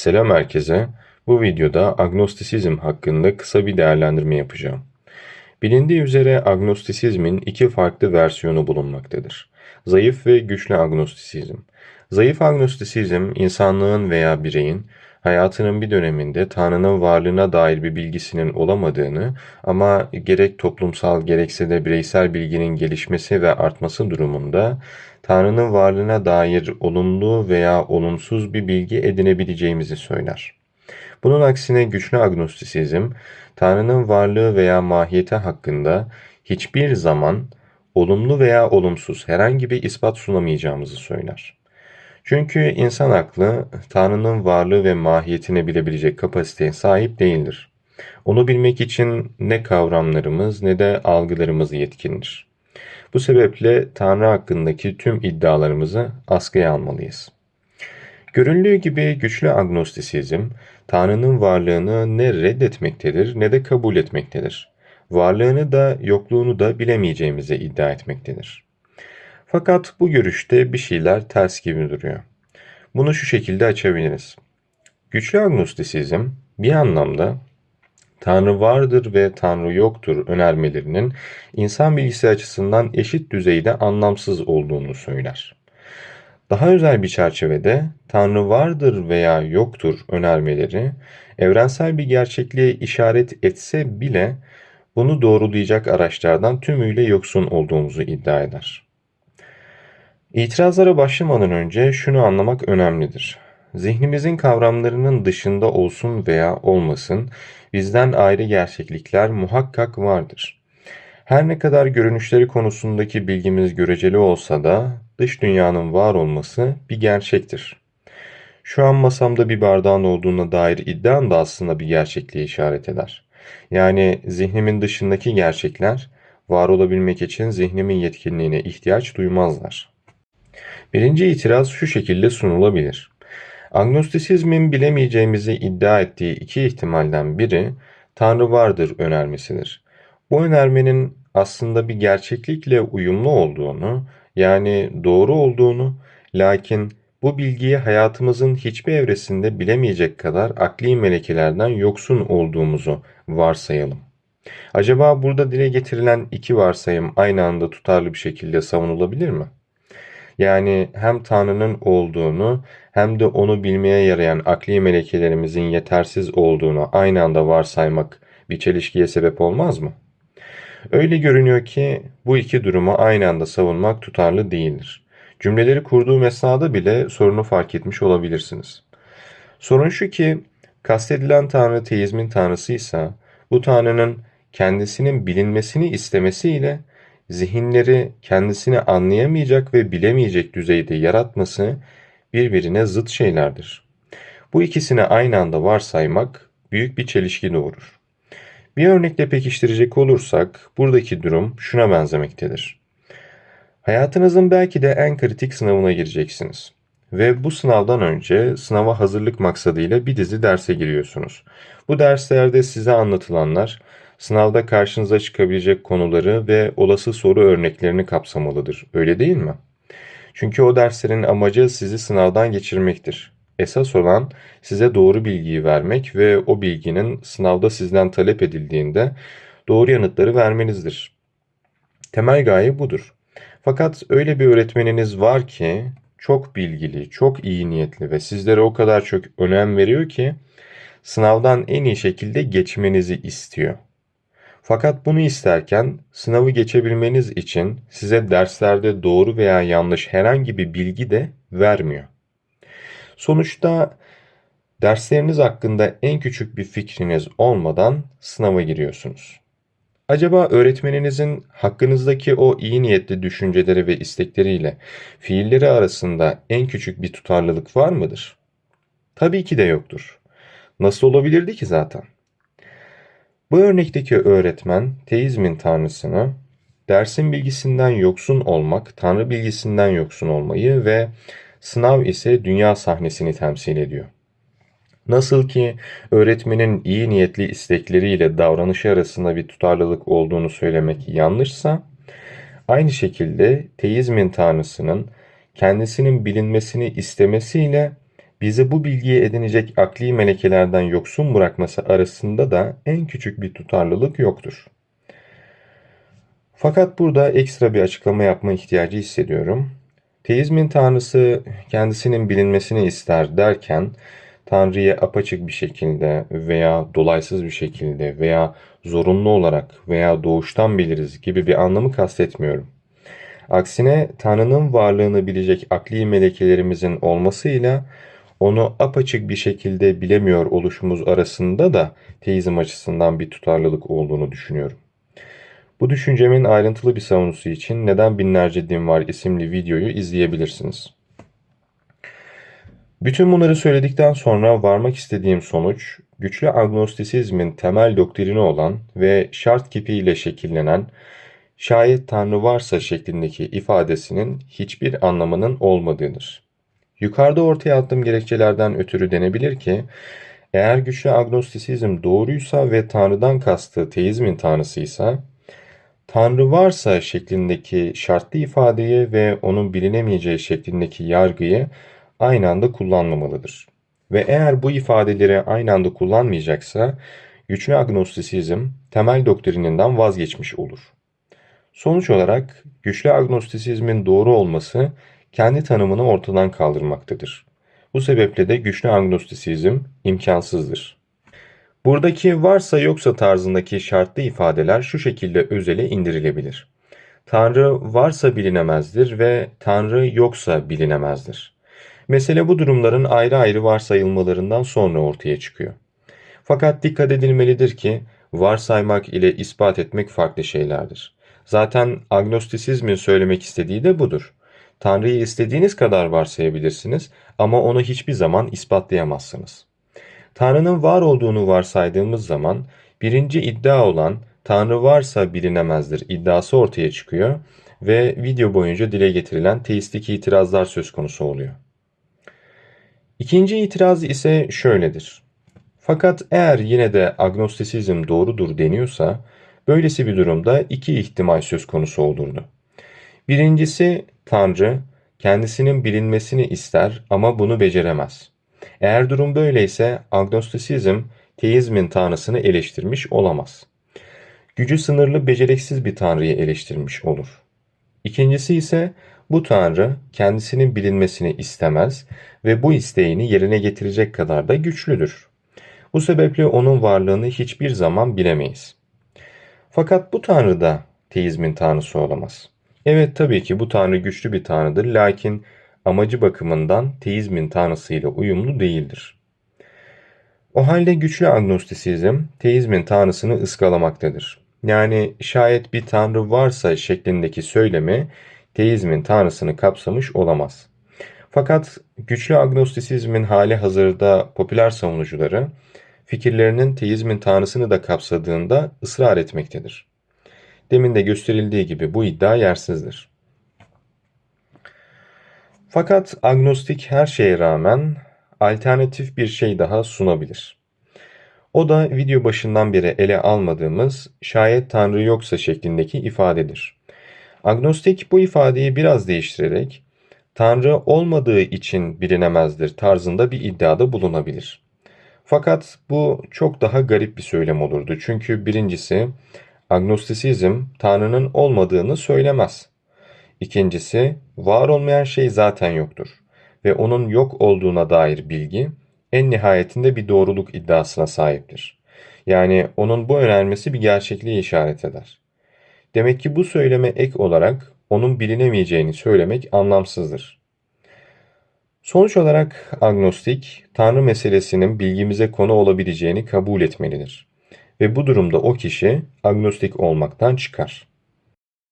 Selam herkese. Bu videoda agnostisizm hakkında kısa bir değerlendirme yapacağım. Bilindiği üzere agnostisizmin iki farklı versiyonu bulunmaktadır. Zayıf ve güçlü agnostisizm. Zayıf agnostisizm, insanlığın veya bireyin hayatının bir döneminde Tanrı'nın varlığına dair bir bilgisinin olamadığını ama gerek toplumsal gerekse de bireysel bilginin gelişmesi ve artması durumunda Tanrı'nın varlığına dair olumlu veya olumsuz bir bilgi edinebileceğimizi söyler. Bunun aksine güçlü agnostisizm, Tanrı'nın varlığı veya mahiyeti hakkında hiçbir zaman olumlu veya olumsuz herhangi bir ispat sunamayacağımızı söyler. Çünkü insan aklı Tanrı'nın varlığı ve mahiyetini bilebilecek kapasiteye sahip değildir. Onu bilmek için ne kavramlarımız ne de algılarımız yetkindir. Bu sebeple Tanrı hakkındaki tüm iddialarımızı askıya almalıyız. Görüldüğü gibi güçlü agnostisizm, Tanrı'nın varlığını ne reddetmektedir ne de kabul etmektedir. Varlığını da yokluğunu da bilemeyeceğimizi iddia etmektedir. Fakat bu görüşte bir şeyler ters gibi duruyor. Bunu şu şekilde açabiliriz. Güçlü agnostisizm bir anlamda Tanrı vardır ve Tanrı yoktur önermelerinin insan bilgisi açısından eşit düzeyde anlamsız olduğunu söyler. Daha özel bir çerçevede Tanrı vardır veya yoktur önermeleri evrensel bir gerçekliğe işaret etse bile bunu doğrulayacak araçlardan tümüyle yoksun olduğumuzu iddia eder. İtirazlara başlamadan önce şunu anlamak önemlidir. Zihnimizin kavramlarının dışında olsun veya olmasın bizden ayrı gerçeklikler muhakkak vardır. Her ne kadar görünüşleri konusundaki bilgimiz göreceli olsa da dış dünyanın var olması bir gerçektir. Şu an masamda bir bardağın olduğuna dair iddiam da aslında bir gerçekliğe işaret eder. Yani zihnimin dışındaki gerçekler var olabilmek için zihnimin yetkinliğine ihtiyaç duymazlar. Birinci itiraz şu şekilde sunulabilir. Agnostisizmin bilemeyeceğimizi iddia ettiği iki ihtimalden biri Tanrı vardır önermesidir. Bu önermenin aslında bir gerçeklikle uyumlu olduğunu, yani doğru olduğunu, lakin bu bilgiyi hayatımızın hiçbir evresinde bilemeyecek kadar akli melekelerden yoksun olduğumuzu varsayalım. Acaba burada dile getirilen iki varsayım aynı anda tutarlı bir şekilde savunulabilir mi? Yani hem Tanrı'nın olduğunu hem de onu bilmeye yarayan akli melekelerimizin yetersiz olduğunu aynı anda varsaymak bir çelişkiye sebep olmaz mı? Öyle görünüyor ki bu iki durumu aynı anda savunmak tutarlı değildir. Cümleleri kurduğum esnada bile sorunu fark etmiş olabilirsiniz. Sorun şu ki kastedilen Tanrı teizmin tanrısıysa bu Tanrı'nın kendisinin bilinmesini istemesiyle zihinleri kendisini anlayamayacak ve bilemeyecek düzeyde yaratması birbirine zıt şeylerdir. Bu ikisini aynı anda varsaymak büyük bir çelişki doğurur. Bir örnekle pekiştirecek olursak buradaki durum şuna benzemektedir. Hayatınızın belki de en kritik sınavına gireceksiniz. Ve bu sınavdan önce sınava hazırlık maksadıyla bir dizi derse giriyorsunuz. Bu derslerde size anlatılanlar sınavda karşınıza çıkabilecek konuları ve olası soru örneklerini kapsamalıdır. Öyle değil mi? Çünkü o derslerin amacı sizi sınavdan geçirmektir. Esas olan size doğru bilgiyi vermek ve o bilginin sınavda sizden talep edildiğinde doğru yanıtları vermenizdir. Temel gaye budur. Fakat öyle bir öğretmeniniz var ki çok bilgili, çok iyi niyetli ve sizlere o kadar çok önem veriyor ki sınavdan en iyi şekilde geçmenizi istiyor. Fakat bunu isterken sınavı geçebilmeniz için size derslerde doğru veya yanlış herhangi bir bilgi de vermiyor. Sonuçta dersleriniz hakkında en küçük bir fikriniz olmadan sınava giriyorsunuz. Acaba öğretmeninizin hakkınızdaki o iyi niyetli düşünceleri ve istekleriyle fiilleri arasında en küçük bir tutarlılık var mıdır? Tabii ki de yoktur. Nasıl olabilirdi ki zaten? Bu örnekteki öğretmen teizmin tanrısını dersin bilgisinden yoksun olmak, tanrı bilgisinden yoksun olmayı ve sınav ise dünya sahnesini temsil ediyor. Nasıl ki öğretmenin iyi niyetli istekleriyle davranışı arasında bir tutarlılık olduğunu söylemek yanlışsa, aynı şekilde teizmin tanrısının kendisinin bilinmesini istemesiyle bizi bu bilgiyi edinecek akli melekelerden yoksun bırakması arasında da en küçük bir tutarlılık yoktur. Fakat burada ekstra bir açıklama yapma ihtiyacı hissediyorum. Teizmin tanrısı kendisinin bilinmesini ister derken Tanrı'yı apaçık bir şekilde veya dolaysız bir şekilde veya zorunlu olarak veya doğuştan biliriz gibi bir anlamı kastetmiyorum. Aksine Tanrı'nın varlığını bilecek akli melekelerimizin olmasıyla onu apaçık bir şekilde bilemiyor oluşumuz arasında da teizm açısından bir tutarlılık olduğunu düşünüyorum. Bu düşüncemin ayrıntılı bir savunusu için Neden Binlerce Din Var isimli videoyu izleyebilirsiniz. Bütün bunları söyledikten sonra varmak istediğim sonuç, güçlü agnostisizmin temel doktrini olan ve şart kipiyle şekillenen şayet Tanrı varsa şeklindeki ifadesinin hiçbir anlamının olmadığıdır. Yukarıda ortaya attığım gerekçelerden ötürü denebilir ki, eğer güçlü agnostisizm doğruysa ve Tanrı'dan kastığı teizmin tanrısıysa, Tanrı varsa şeklindeki şartlı ifadeyi ve onun bilinemeyeceği şeklindeki yargıyı aynı anda kullanmamalıdır. Ve eğer bu ifadeleri aynı anda kullanmayacaksa, güçlü agnostisizm temel doktrininden vazgeçmiş olur. Sonuç olarak güçlü agnostisizmin doğru olması kendi tanımını ortadan kaldırmaktadır. Bu sebeple de güçlü agnostisizm imkansızdır. Buradaki varsa yoksa tarzındaki şartlı ifadeler şu şekilde özele indirilebilir. Tanrı varsa bilinemezdir ve Tanrı yoksa bilinemezdir. Mesele bu durumların ayrı ayrı varsayılmalarından sonra ortaya çıkıyor. Fakat dikkat edilmelidir ki varsaymak ile ispat etmek farklı şeylerdir. Zaten agnostisizmin söylemek istediği de budur. Tanrı'yı istediğiniz kadar varsayabilirsiniz ama onu hiçbir zaman ispatlayamazsınız. Tanrı'nın var olduğunu varsaydığımız zaman birinci iddia olan Tanrı varsa bilinemezdir iddiası ortaya çıkıyor ve video boyunca dile getirilen teistik itirazlar söz konusu oluyor. İkinci itiraz ise şöyledir. Fakat eğer yine de agnostisizm doğrudur deniyorsa, böylesi bir durumda iki ihtimal söz konusu olurdu. Birincisi Tanrı kendisinin bilinmesini ister ama bunu beceremez. Eğer durum böyleyse agnostisizm teizmin tanrısını eleştirmiş olamaz. Gücü sınırlı beceriksiz bir tanrıyı eleştirmiş olur. İkincisi ise bu tanrı kendisinin bilinmesini istemez ve bu isteğini yerine getirecek kadar da güçlüdür. Bu sebeple onun varlığını hiçbir zaman bilemeyiz. Fakat bu tanrı da teizmin tanrısı olamaz. Evet tabii ki bu tanrı güçlü bir tanrıdır lakin amacı bakımından teizmin tanrısıyla uyumlu değildir. O halde güçlü agnostisizm teizmin tanrısını ıskalamaktadır. Yani şayet bir tanrı varsa şeklindeki söylemi teizmin tanrısını kapsamış olamaz. Fakat güçlü agnostisizmin hali hazırda popüler savunucuları fikirlerinin teizmin tanrısını da kapsadığında ısrar etmektedir. Demin de gösterildiği gibi bu iddia yersizdir. Fakat agnostik her şeye rağmen alternatif bir şey daha sunabilir. O da video başından beri ele almadığımız şayet Tanrı yoksa şeklindeki ifadedir. Agnostik bu ifadeyi biraz değiştirerek Tanrı olmadığı için bilinemezdir tarzında bir iddiada bulunabilir. Fakat bu çok daha garip bir söylem olurdu. Çünkü birincisi agnostisizm Tanrı'nın olmadığını söylemez. İkincisi var olmayan şey zaten yoktur ve onun yok olduğuna dair bilgi en nihayetinde bir doğruluk iddiasına sahiptir. Yani onun bu önermesi bir gerçekliğe işaret eder. Demek ki bu söyleme ek olarak onun bilinemeyeceğini söylemek anlamsızdır. Sonuç olarak agnostik, Tanrı meselesinin bilgimize konu olabileceğini kabul etmelidir. Ve bu durumda o kişi agnostik olmaktan çıkar.